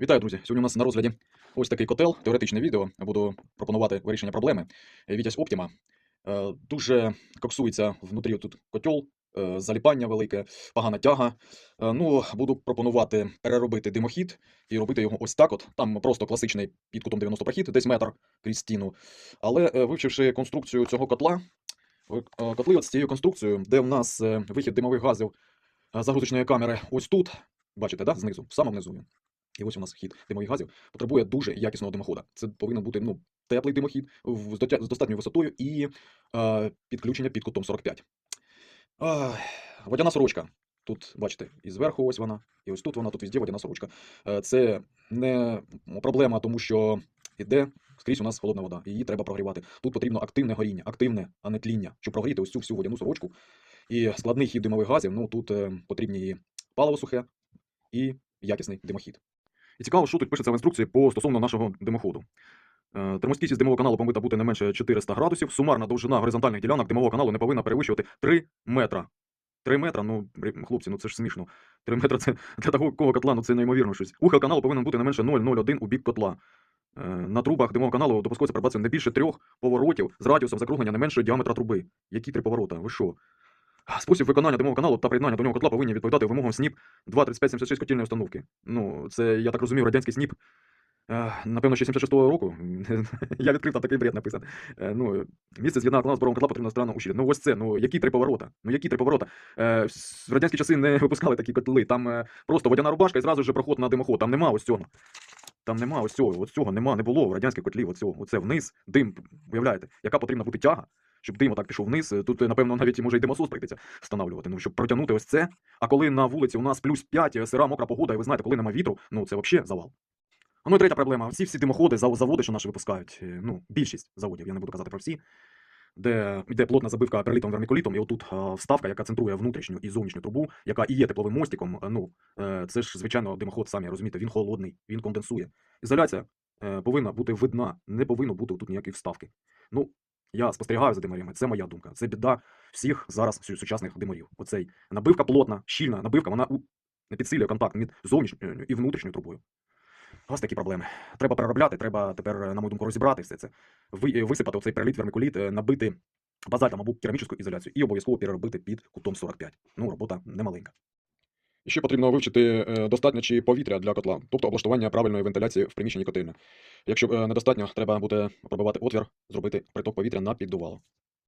Вітаю, друзі! Сьогодні у нас на розгляді ось такий котел, теоретичне відео. Буду пропонувати вирішення проблеми. Е, Вітязь Оптіма. Е, Дуже коксується внутрі тут котел, е, заліпання велике, погана тяга. Ну, буду пропонувати переробити димохід і робити його ось так от. Там просто класичний під кутом 90 прохід, десь метр крізь стіну. Але вивчивши конструкцію цього котла, котли от з цією конструкцією, де в нас вихід димових газів загрузочної камери ось тут, бачите, да? знизу, в самому низу він. І ось у нас хід димових газів потребує дуже якісного димохода. Це повинен бути ну, теплий димохід з, достатньою висотою і е, підключення під кутом 45. А, водяна сорочка. Тут, бачите, і зверху ось вона, і ось тут вона, тут везде водяна сорочка. Е, це не проблема, тому що іде скрізь у нас холодна вода, її треба прогрівати. Тут потрібно активне горіння, активне, а не тління, щоб прогріти ось цю всю водяну сорочку. І складний хід димових газів, ну тут е, потрібні і паливо сухе, і якісний димохід. І цікаво, що тут пишеться в інструкції по стосовно нашого димоходу. Е, Термостійкість димового каналу повинна бути не менше 400 градусів. Сумарна довжина горизонтальних ділянок димового каналу не повинна перевищувати 3 метра. 3 метра, ну, хлопці, ну це ж смішно. 3 метра це для такого котла, ну це неймовірно щось. Ухил каналу повинен бути не менше 0,01 у бік котла. Е, На трубах димового каналу допускається працює не більше трьох поворотів з радіусом закруглення не менше діаметра труби. Які три поворота? Ви що? Спосіб виконання димового каналу та приєднання до нього котла повинні відповідати вимогам СНІП 23576 котельної установки. Ну, це, я так розумію, радянський СНІП. е, Напевно, ще 76-го року. Я відкрив там такий бред написаний. Е, Ну, місце з'єднання каналу збором котла потрібно странно ущільнити. Ну ось це, ну які три поворота? Ну які три поворота? Е, В радянські часи не випускали такі котли. Там е, просто водяна рубашка і зразу ж проход на димоход. Там нема ось цього. Там нема ось цього, ось цього нема, не було в радянських котлів. Оце вниз, дим, уявляєте, яка потрібна бути тяга, щоб дим отак пішов вниз. Е, Тут, е, напевно, навіть може й димосос прийдеться встановлювати, ну, щоб протягнути ось це. А коли на вулиці у нас плюс 5, е, сира, мокра погода, і ви знаєте, коли нема вітру, ну це взагалі завал. А ну і третя проблема. Всі всі димоходи, заводи, що наші випускають, ну, більшість заводів, я не буду казати про всі, де йде плотна забивка перлітом вермикулітом, і отут вставка, яка центрує внутрішню і зовнішню трубу, яка і є тепловим мостиком. Ну, це ж, звичайно, димоход, самі розумієте, він холодний, він конденсує. Ізоляція повинна бути видна, не повинно бути тут ніякої вставки. Ну, я спостерігаю за димарями, це моя думка. Це біда всіх зараз сучасних димарів. Оцей набивка плотна, щільна набивка, вона у- не підсилює контакт між зовнішньою і внутрішньою трубою. Ось такі проблеми. Треба переробляти, треба тепер, на мою думку, розібрати все це. Е, висипати оцей переліт, вермикуліт, е, набити базальтом або керамічну ізоляцію і обов'язково переробити під кутом 45. Ну, робота немаленька. Ще потрібно вивчити е, достатньо чи повітря для котла, тобто облаштування правильної вентиляції в приміщенні котельні. Якщо е, недостатньо, треба буде пробивати отвір, зробити приток повітря на піддувало.